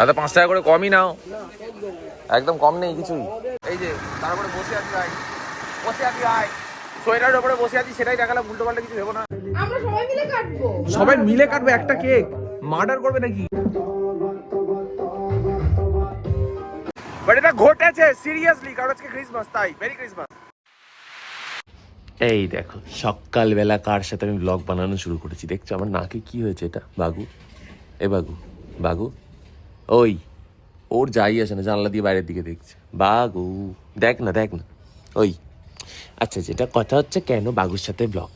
আচ্ছা পাঁচ টাকা করে কমই নাও। একদম কম নেই কিছুই। এই যে তারপরে বসে আছি ভাই। বসে আছি ভাই। সোয়েটারের উপরে বসে আছি সেটাই দেখালাম উল্টো পাল্টা কিছু ভেবো না। আমরা সবাই মিলে কাটবো। সবাই মিলে কাটবে একটা কেক? মার্ডার করবে নাকি? বাট এটা ঘটেছে সিরিয়াসলি কারণ আজকে ক্রিসমাস তাই। মেরি ক্রিসমাস এই দেখো সকালবেলা কার সাথে আমি ব্লগ বানানো শুরু করেছি? দেখছ আমার নাকে কি হয়েছে এটা? বাগু? এ বাগু বাগু? ওই ওর যাই আসে না জানলা দিয়ে বাইরের দিকে দেখছে। বাগু দেখ না দেখ না। ওই আচ্ছা যেটা কথা হচ্ছে কেন বাঘুর সাথে ব্লগ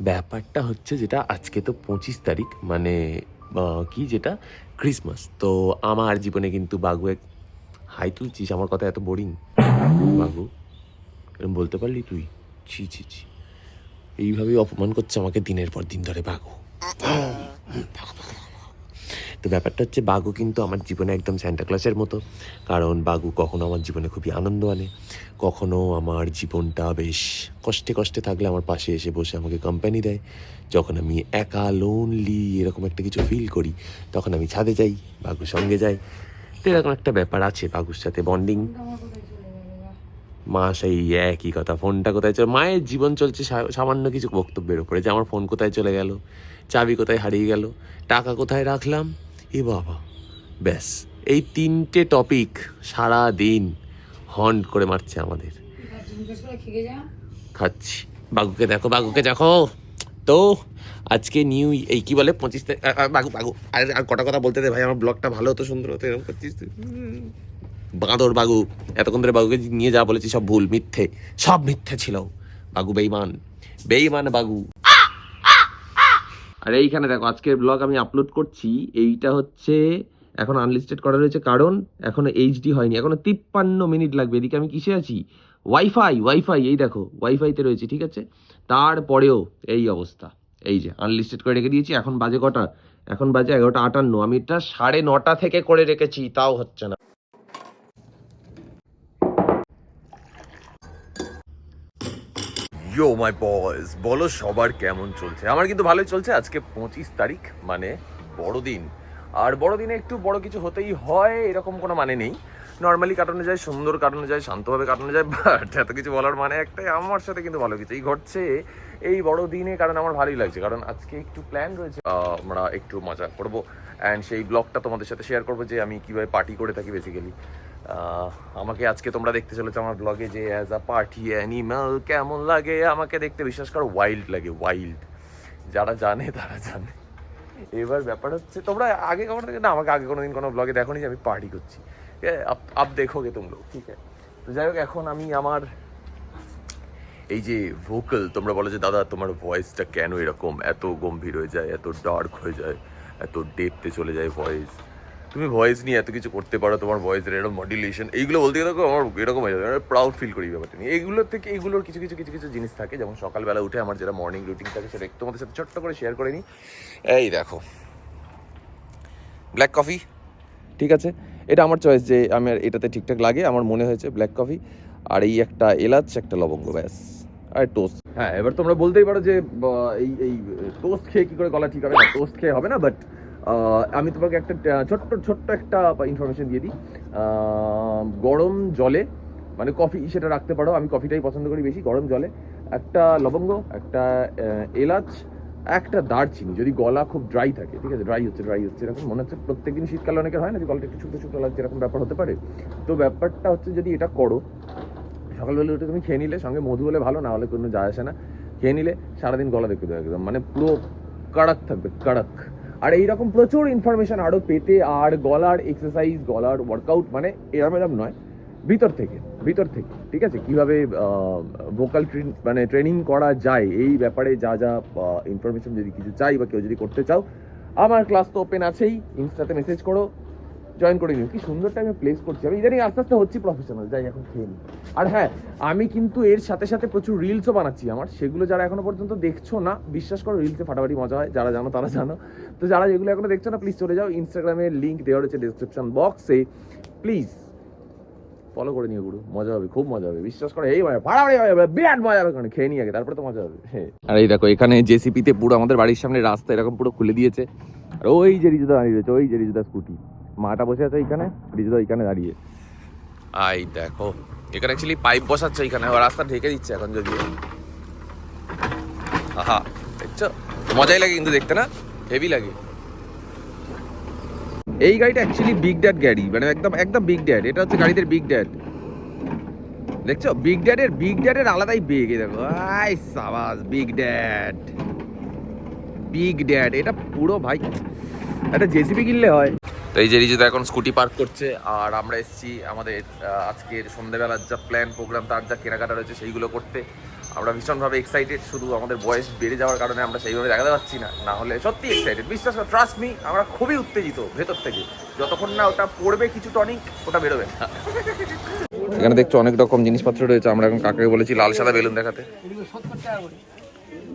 ব্যাপারটা হচ্ছে যেটা আজকে তো পঁচিশ তারিখ মানে কি যেটা? ক্রিসমাস তো আমার জীবনে কিন্তু বাগু এক হাই তুলছিস আমার কথা এত বোরিং বাগু এরকম বলতে পারলি তুই? ছি ছি ছি। এইভাবেই অপমান করছে আমাকে দিনের পর দিন ধরে বাঘু। তো ব্যাপারটা হচ্ছে বাঘু কিন্তু আমার জীবনে একদম স্যান্টা ক্লাসের মতো। কারণ বাঘু কখনো আমার জীবনে খুবই আনন্দ আনে। কখনো আমার জীবনটা বেশ কষ্টে কষ্টে থাকলে আমার পাশে এসে বসে আমাকে কোম্পানি দেয়। যখন আমি একা লোনলি এরকম একটা কিছু ফিল করি, তখন আমি ছাদে যাই, বাঘুর সঙ্গে যাই। তো এরকম একটা ব্যাপার আছে বাঘুর সাথে বন্ডিং মা সেই একই কথা, ফোনটা কোথায় চলে, মায়ের জীবন চলছে সামান্য কিছু বক্তব্যের উপরে যে আমার ফোন কোথায় চলে গেল, চাবি কোথায় হারিয়ে গেল, টাকা কোথায় রাখলাম এ বাবা, ব্যাস। এই তিনটে টপিক সারা দিন হন্ট করে মারছে আমাদের। খাচ্ছি। বাগুকে দেখো বাগুকে দেখো। তো, আজকে নিউ এই কি বলে, পঁচিশ বাগু বাগু। আর আর কটা কথা বলতে দে ভাই, আমার ব্লগটা ভালো হতো সুন্দর হতো, এরকম করছিস বাঁদর বাগু, এতক্ষণ ধরে বাগুকে নিয়ে যা বলেছি, সব ভুল, মিথ্যে, সব মিথ্যে ছিল। বাগু বেইমান বেইমান বাগু। আর এইখানে দেখো, আজকের ব্লগ আমি আপলোড করছি। এইটা হচ্ছে, এখন আনলিস্টেড করা রয়েছে। কারণ এখনও এইচডি হয়নি। এখনও তিপ্পান্ন মিনিট লাগবে। এদিকে আমি কিসে আছি? ওয়াইফাই ওয়াইফাই এই দেখো ওয়াইফাইতে রয়েছে, ঠিক আছে? তারপরেও এই অবস্থা। এই যে আনলিস্টেড করে রেখে দিয়েছি। এখন বাজে কটা? এখন বাজে এগারোটা আটান্ন। আমি এটা সাড়ে নটা থেকে করে রেখেছি, তাও হচ্ছে না। Yo my boys. বলো সবার কেমন চলছে? আমার কিন্তু ভালোই চলছে। আজকে পঁচিশ তারিখ মানে বড়দিন। আর বড়দিনে একটু বড় কিছু হতেই হয়, এরকম কোনো মানে নেই। নর্মালি কাটানো যায়, সুন্দর কাটানো যায়, শান্তভাবে কাটানো যায় বাট এত কিছু বলার মানে একটাই আমার সাথে কিন্তু ভালো কিছু। এই ঘটছে এই বড় দিনে কারণ আমার ভালোই লাগছে। কারণ আজকে একটু প্ল্যান রয়েছে আমরা একটু মজা করব। অ্যান্ড সেই ব্লগটা তোমাদের সাথে শেয়ার করব যে আমি কীভাবে পার্টি করে থাকি বেসিক্যালি আমাকে আজকে তোমরা দেখতে চলেছো আমার ব্লগে যে অ্যাজ আ পার্টি অ্যানিমাল কেমন লাগে? আমাকে দেখতে বিশ্বাস করো ওয়াইল্ড লাগে ওয়াইল্ড যারা জানে, তারা জানে। এবার ব্যাপার হচ্ছে তোমরা আগে কখনো দেখে না, আমাকে আগে কোনো দিন কোনো ব্লগে দেখোনি যে আমি পার্টি করছি। আপ আপ দেখোগে তোমরা ঠিক আছে? তো যাই হোক, এখন আমি আমার এই যে ভোকাল তোমরা বলো যে, দাদা, তোমার ভয়েসটা কেন এরকম? এত গম্ভীর হয়ে যায়, এত ডার্ক হয়ে যায়, এত ডেপতে চলে যায় ভয়েস তুমি ভয়েস নিয়ে এত কিছু করতে পারো, তোমার ভয়েসের এরকম মডুলেশন এইগুলো বলতে গেলে আমার এরকম হয়ে যাবে প্রাউড ফিল করি ব্যাপারটা নিয়ে। এইগুলোর থেকে, এইগুলোর কিছু কিছু কিছু কিছু জিনিস থাকে, যেমন সকালবেলা উঠে আমার যেটা মর্নিং রুটিন থাকে সেটা একটু তোমাদের সাথে ছোট্ট করে শেয়ার করে নিই। এই দেখো ব্ল্যাক কফি ঠিক আছে? এটা আমার চয়েস যে আমার এটাতে ঠিকঠাক লাগে, আমার মনে হয়েছে ব্ল্যাক কফি আর এই একটা এলাচ, একটা লবঙ্গ, ব্যাস, আর টোস্ট হ্যাঁ এবার তোমরা বলতেই পারো যে এই এই টোস্ট খেয়ে কি করে গলা ঠিক হবে না? টোস্ট খেয়ে হবে না বাট আমি তোমাকে একটা ছোট্ট ছোট্ট একটা ইনফরমেশন দিয়ে দিই। গরম জলে মানে কফি সেটা রাখতে পারো, আমি কফিটাই পছন্দ করি বেশি, গরম জলে। একটা লবঙ্গ, একটা এলাচ, একটা দারচিনি, যদি গলা খুব ড্রাই থাকে, ঠিক আছে? ড্রাই হচ্ছে ড্রাই হচ্ছে, এরকম মনে হচ্ছে প্রত্যেকদিন শীতকালে অনেকের হয় না যে গলাটা একটু শুকনো শুকনো লাগছে, এরকম ব্যাপার হতে পারে। তো ব্যাপারটা হচ্ছে যদি এটা করো, সকালবেলা উঠে তুমি খেয়ে নিলে, সঙ্গে মধু হলে ভালো, না হলে কোনো যায় আসে না। খেয়ে নিলে সারাদিন গলা দেখতে দেবে একদম মানে পুরো কাড়াক থাকবে, কাড়াক। আর এইরকম প্রচুর ইনফরমেশন আরও পেতে আর গলার এক্সারসাইজ গলার ওয়ার্কআউট মানে এরম এরম নয়। ভিতর থেকে ভিতর থেকে, ঠিক আছে? কীভাবে ভোকাল ট্রেন মানে ট্রেনিং করা যায়, এই ব্যাপারে যা যা ইনফরমেশন যদি কিছু চাই বা কেউ যদি করতে চাও, আমার ক্লাস তো ওপেন আছেই। ইনস্টাতে মেসেজ করো। জয়েন করে নিও। কি সুন্দর টাইমে প্লেস করছি। আমি ইদানিং আস্তে আস্তে হচ্ছি প্রফেশনাল যাই এখন খেয়ে নিই। আর হ্যাঁ আমি কিন্তু এর সাথে সাথে প্রচুর রিলসও বানাচ্ছি আমার। সেগুলো যারা এখনও পর্যন্ত দেখছ না, বিশ্বাস করো রিলসে ফাটাফাটি মজা হয়। যারা জানো, তারা জানো। তো যারা যেগুলো এখনও দেখছ না প্লিজ চলে যাও। ইনস্টাগ্রামের লিঙ্ক দেওয়া রয়েছে ডিসক্রিপশন বক্সে প্লিজ ফলো করে নিও গুরু। মজা হবে, খুব মজা হবে। বিশ্বাস করে, এই মজা মজা হবে। বিরাট মজা হবে ওখানে। খেয়ে নিয়ে আগে, তারপরে তো মজা হবে। হ্যাঁ আর এই দেখো, এখানে জেসিপিতে পুরো আমাদের বাড়ির সামনে রাস্তা এরকম পুরো খুলে দিয়েছে। আর ওই যে রিজুদা দাঁড়িয়ে রয়েছে, ওই যে রিজুদা স্কুটি। মাটা বসে আছে এইখানে রিজুদা ওইখানে দাঁড়িয়ে। আই দেখো, এখানে অ্যাকচুয়ালি পাইপ বসাচ্ছে এখানে রাস্তা ঢেকে দিচ্ছে এখন যদিও। আহা, দেখছ? মজাই লাগে কিন্তু দেখতে না? হেভি লাগে। এই গাড়িটা অ্যাকচুয়ালি বিগ ড্যাড গাড়ি মানে একদম একদম বিগ ড্যাড এটা হচ্ছে গাড়িদের বিগ ড্যাড দেখছ? বিগ ড্যাডের বিগ ড্যাডের আলাদাই বেগ দেখো। আই সাবাস বিগ ড্যাড বিগ ড্যাড এটা পুরো ভাই, একটা জেসিবি কিনলে হয়। তো এই যে রিজিত এখন স্কুটি পার্ক করছে আর আমরা এসেছি আমাদের আজকের সন্ধ্যেবেলার যা প্ল্যান প্রোগ্রাম তার যা কেনাকাটা রয়েছে সেইগুলো করতে। আমরা ভীষণভাবে এক্সাইটেড শুধু আমাদের বয়স বেড়ে যাওয়ার কারণে আমরা সেইভাবে দেখাতে পারছি না। না হলে সত্যি এক্সাইটেড বিশ্বাস করো ট্রাস্ট মি আমরা খুবই উত্তেজিত ভেতর থেকে। যতক্ষণ না ওটা পড়বে কিছু টনিক ওটা বেরোবে না। এখানে দেখছ অনেক রকম জিনিসপত্র রয়েছে আমরা এখন কাকাকে বলেছি লাল সাদা বেলুন দেখাতে।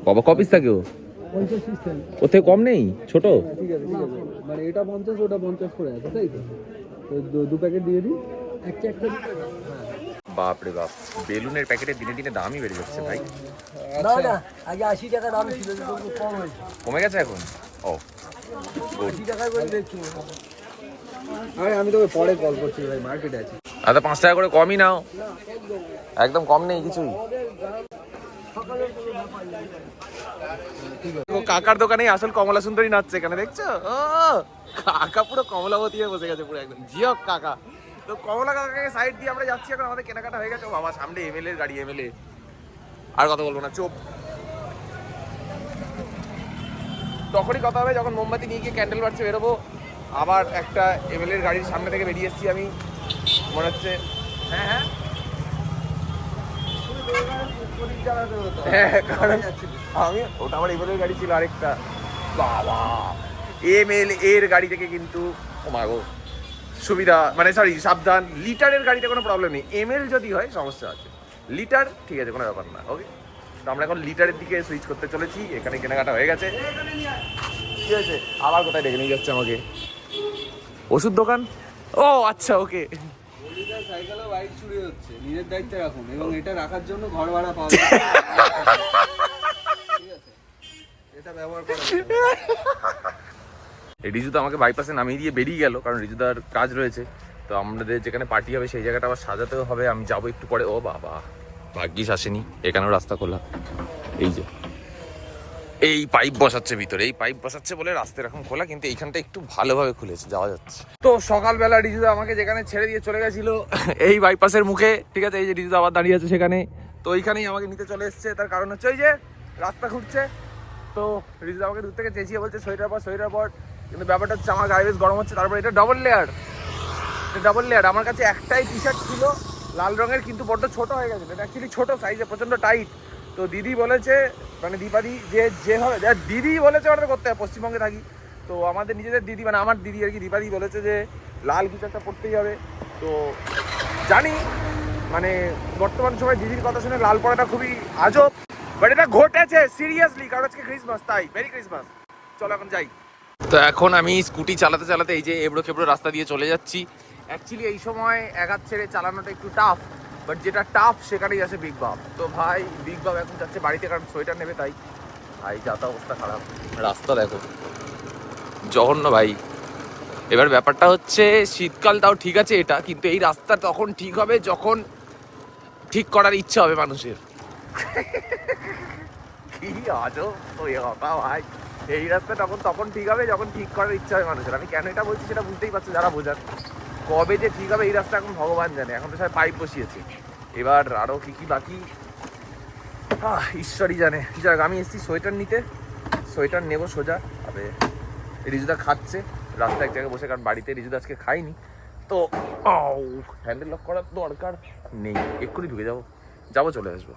বাবা কপিস থাকে ও। ওর থেকে কম নেই? ছোট? ঠিক আছে ঠিক আছে। মানে এটা পঞ্চাশ ওটা পঞ্চাশ করে আছে তাই তো? তো দু- দু প্যাকেট দিয়ে দিই। একটা একটা বাপ রে বাপ বেলুনের প্যাকেটে দিনে দিনে দামই বেড়ে যাচ্ছে ভাই। না না আগে আশি টাকা দাম ছিল কম হয়েছে। কমে গেছে এখন? ও আশি টাকায় করে দেখছি আরে আমি তোকে পরে কল করছি ভাই মার্কেটে আছি। আচ্ছা পাঁচ টাকা করে কমই নাও। একদম কম নেই কিছুই। কাকার দোকানে আসল কমলা সুন্দরী নাচছে এখানে দেখছ? ও কাকা পুরো কমলাবতী হয়ে বসে গেছে পুরো একদম। জিও কাকা। তো কমলা কাকাকে সাইড দিয়ে আমরা যাচ্ছি এখন আমাদের কেনাকাটা হয়ে গেছে। বাবা সামনে এমএলএ এর গাড়ি এমএলএ আর কথা বলব না চুপ। তখনই কথা হবে যখন মোমবাতি নিয়ে গিয়ে ক্যান্ডেল বাড়ছে বেরোবো। আবার একটা এমএলএ এর গাড়ির সামনে থেকে বেরিয়ে এসেছি আমি। মনে হচ্ছে হ্যাঁ হ্যাঁ। হ্যাঁ কারণ আমি ওটা আমার এমএলএ গাড়ি ছিল আরেকটা। বাবা! এমএল এর গাড়ি থেকে কিন্তু ও মা সুবিধা মানে সরি সাবধান। লিটারের গাড়িতে কোনো প্রবলেম নেই। এমএল যদি হয় সমস্যা আছে। লিটার ঠিক আছে কোনো ব্যাপার না ওকে তো আমরা এখন লিটারের দিকে সুইচ করতে চলেছি। এখানে কেনাকাটা হয়ে গেছে। ঠিক আছে আবার কোথায় ডেকে নিয়ে যাচ্ছে আমাকে? ওষুধ দোকান? ও আচ্ছা ওকে সাইকেলে বাইক চুরি হচ্ছে। নিজের দায়িত্বে রাখুন এবং এটা রাখার জন্য ঘর ভাড়া পাওয়া আছে এটা ব্যবহার রিজু তো আমাকে বাইপাসে নামিয়ে দিয়ে বেরিয়ে গেল, কারণ রিজুদার কাজ রয়েছে। তো আমাদের যেখানে পার্টি হবে সেই জায়গাটা আবার সাজাতেও হবে, আমি যাব একটু পরে। ও বাবা, ভাগ্যিস আসেনি, এখানেও রাস্তা খোলা। এই যে, এই পাইপ বসাচ্ছে ভিতরে, এই পাইপ বসাচ্ছে বলে রাস্তা এরকম খোলা, কিন্তু এইখানটা একটু ভালোভাবে খুলেছে, যাওয়া যাচ্ছে। তো সকালবেলা রিজুদা আমাকে যেখানে ছেড়ে দিয়ে চলে গেছিল, এই বাইপাসের মুখে, ঠিক আছে, এই যে রিজুদা আবার দাঁড়িয়ে আছে সেখানে। তো ওইখানেই আমাকে নিতে চলে এসছে, তার কারণ হচ্ছে ওই যে রাস্তা খুঁজছে। তো রিজুদা আমাকে দূর থেকে চেঁচিয়ে বলছে সোয়েটার পর সোয়েটার পর কিন্তু ব্যাপারটা হচ্ছে আমার গায়ে বেশ গরম হচ্ছে, তারপর এটা ডবল লেয়ার এটা ডবল লেয়ার আমার কাছে একটাই টি শার্ট ছিল, লাল রঙের, কিন্তু বড্ড ছোট হয়ে গেছে এটা অ্যাকচুয়ালি ছোট সাইজে প্রচণ্ড টাইট তো দিদি বলেছে মানে দীপাদি যে যে হবে যা দিদি বলেছে অর্ডার করতে হবে পশ্চিমবঙ্গে থাকি। তো আমাদের নিজেদের দিদি মানে আমার দিদি আর কি, দীপাদি বলেছে যে, লাল কিছু একটা পড়তেই হবে। তো জানি মানে বর্তমান সময় দিদির কথা শুনে লাল পড়াটা খুবই আজব। বাট এটা ঘটেছে সিরিয়াসলি কারণ আজকে ক্রিসমাস তাই। মেরি ক্রিসমাস চলো এখন যাই। তো এখন আমি স্কুটি চালাতে চালাতে এই যে এবড়ো খেবড়ো রাস্তা দিয়ে চলে যাচ্ছি। অ্যাকচুয়ালি এই সময় এক হাত ছেড়ে চালানোটা একটু টাফ বাট যেটা টাফ সেখানেই আছে বিগ বাপ তো ভাই বিগ বাপ এখন যাচ্ছে বাড়িতে, কারণ সোয়েটার নেবে তাই। ভাই যাতা অবস্থা খারাপ। রাস্তা দেখো। জঘন্য ভাই। এবার ব্যাপারটা হচ্ছে, শীতকাল তাও ঠিক আছে এটা, কিন্তু এই রাস্তা তখন ঠিক হবে যখন ঠিক করার ইচ্ছা হবে মানুষের। কি আজও ওই কথা ভাই এই রাস্তা তখন তখন ঠিক হবে যখন ঠিক করার ইচ্ছা হয় মানুষের আমি কেন এটা বলছি সেটা বুঝতেই পারছ যারা বোঝান কবে যে ঠিক হবে এই রাস্তা এখন ভগবান জানে। এখন তো সবাই পাইপ বসিয়েছে এবার আরও কি কি বাকি? ঈশ্বরই জানে যাক আমি এসেছি সোয়েটার নিতে সোয়েটার নেব সোজা তবে রিজুদা খাচ্ছে রাস্তা এক জায়গায় বসে কারণ বাড়িতে রিজুদা আজকে খাইনি। তো হ্যান্ডেল লক করার দরকার নেই। এক্ষুনি ঢুকে যাব। যাব চলে আসব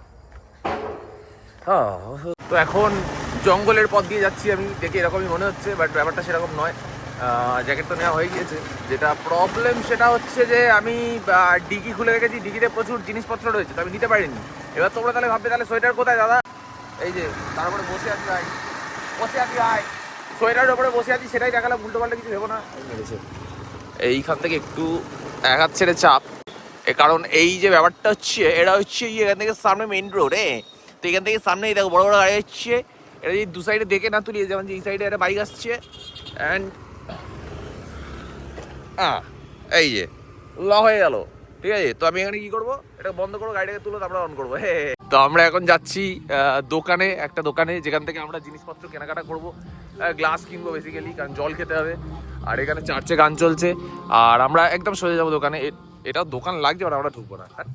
আহ, তো এখন জঙ্গলের পথ দিয়ে যাচ্ছি আমি, দেখে এরকমই মনে হচ্ছে বাট ব্যাপারটা সেরকম নয়। জ্যাকেট তো নেওয়া হয়ে গিয়েছে। যেটা প্রবলেম সেটা হচ্ছে যে আমি ডিগি খুলে রেখেছি, ডিগিতে প্রচুর জিনিসপত্র রয়েছে, তো আমি নিতে পারিনি। এবার তোমরা তাহলে ভাববে, তাহলে সোয়েটার কোথায়, দাদা? এই যে তারপরে বসে আছি ভাই। বসে আছি ভাই। সোয়েটারের ওপরে বসে আছি, সেটাই দেখালাম, উল্টো পাল্টা কিছু ভেবো না। এইখান থেকে একটু এক হাত ছেড়ে চাপ। কারণ এই যে ব্যাপারটা হচ্ছে এটা হচ্ছে এখান থেকে সামনে মেইন রোড এ? তো এখান থেকে সামনেই দেখো বড় বড় গাড়ি হচ্ছে এটা যদি দু সাইডে দেখে না তুলি যেমন যে এই সাইডে একটা বাইক আসছে। অ্যান্ড আহ, এই যে ল হয়ে গেল। ঠিক আছে? তো আমি এখানে কি করব? এটা বন্ধ করব গাড়িটাকে তুলো তারপরে অন করব। হে তো আমরা এখন যাচ্ছি দোকানে একটা দোকানে যেখান থেকে আমরা জিনিসপত্র কেনাকাটা করব। গ্লাস কিনবো বেসিক্যালি কারণ জল খেতে হবে। আর এখানে চার্চে গান চলছে। আর আমরা একদম সোজা যাব দোকানে। এ- এটাও দোকান লাগছে বাট আমরা ঢুকবো না। হ্যাঁ?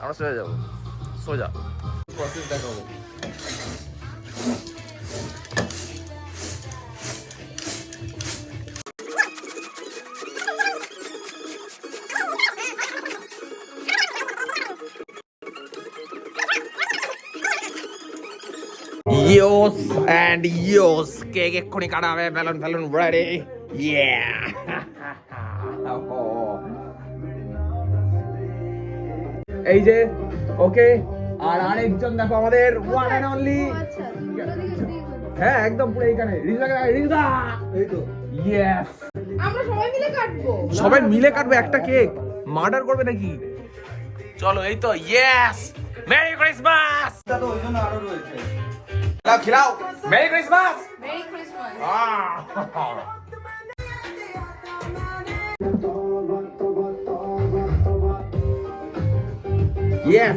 আমরা সোজা যাব। সোজা। প্রসেস দেখাবো ইয়োস অ্যান্ড ইয়োস কেক এক্ষুনি কাটা হবে। বেলুন ফেলুন রেডি ইয়া এই যে ওকে আর আরেকজন দেখো আমাদের ওয়ান এন্ড অনলি হ্যাঁ একদম পুরো এইখানে। রিজা রিজা এই তো। ইয়েস আমরা সবাই মিলে কাটবো। সবাই মিলে কাটবে একটা কেক। মার্ডার করবে নাকি? চলো এই তো ইয়েস মেরি ক্রিসমাস এটা তো ওই জন্য আরও রয়েছে। খেলাও। খেলাও merry Christmas merry Christmas yes